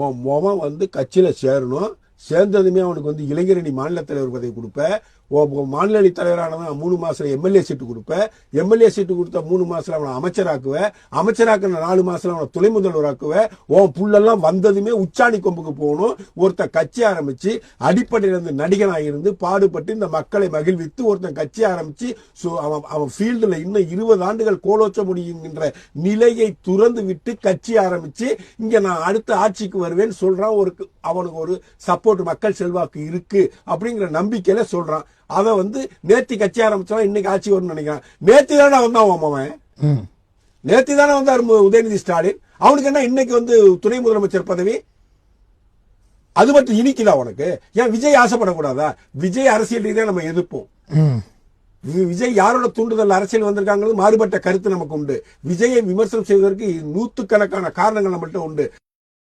உன் முகம் வந்து கட்சியில் சேரணும். சேர்ந்ததுமே அவனுக்கு வந்து இளைஞரணி மாநில தலைவர் பதவி கொடுப்ப. மாநில அணி தலைவரானவன் மூணு மாசத்துல எம்எல்ஏ சீட்டு கொடுப்ப. எம்எல்ஏ சீட்டு கொடுத்த மூணு மாசத்துல அவனை அமைச்சராக்குவ. அமைச்சராக்குன நாலு மாசத்துல அவனை துணை முதல்வராக்குவ. உன் புள்ளெல்லாம் வந்ததுமே உச்சாணி கொம்புக்கு போகணும். ஒருத்தன் கட்சி ஆரம்பிச்சு அடிப்படையிலிருந்து நடிகனாக இருந்து பாடுபட்டு இந்த மக்களை மகிழ்வித்து ஒருத்தன் கட்சி ஆரம்பிச்சு சோ அவன் அவன் ஃபீல்டுல இன்னும் இருபது ஆண்டுகள் கோலோச்ச முடியுங்கிற நிலையை துறந்து விட்டு கட்சி ஆரம்பிச்சு இங்க நான் அடுத்த ஆட்சிக்கு வருவேன் சொல்றான். ஒரு அவனுக்கு ஒரு சப்போர்ட் மக்கள் செல்வாக்கு இருக்கு அப்படிங்கிற நம்பிக்கையில சொல்றான். அவன் வந்து நேத்தி கட்சி ஆரம்பிச்சவன் இன்னைக்கு ஆட்சி வரும்னு நினைக்கிறான். நேத்தி தானே வந்தான் அவன் நேத்தி தானே வந்தார் உதயநிதி ஸ்டாலின். அவனுக்கு என்ன இன்னைக்கு வந்து துணை முதலமைச்சர் பதவி? அது மட்டும் இனிக்குதா உனக்கு? ஏன் விஜய் ஆசைப்படக்கூடாதா? விஜய் அரசியல் ரீதியா நம்ம எதிர்ப்போம். விஜய் யாரோட தூண்டுதல் அரசியல் வந்திருக்காங்கிறது மாறுபட்ட கருத்து நமக்கு உண்டு. விஜயை விமர்சனம் செய்வதற்கு நூத்துக்கணக்கான காரணங்கள் நம்மள்ட்ட உண்டு.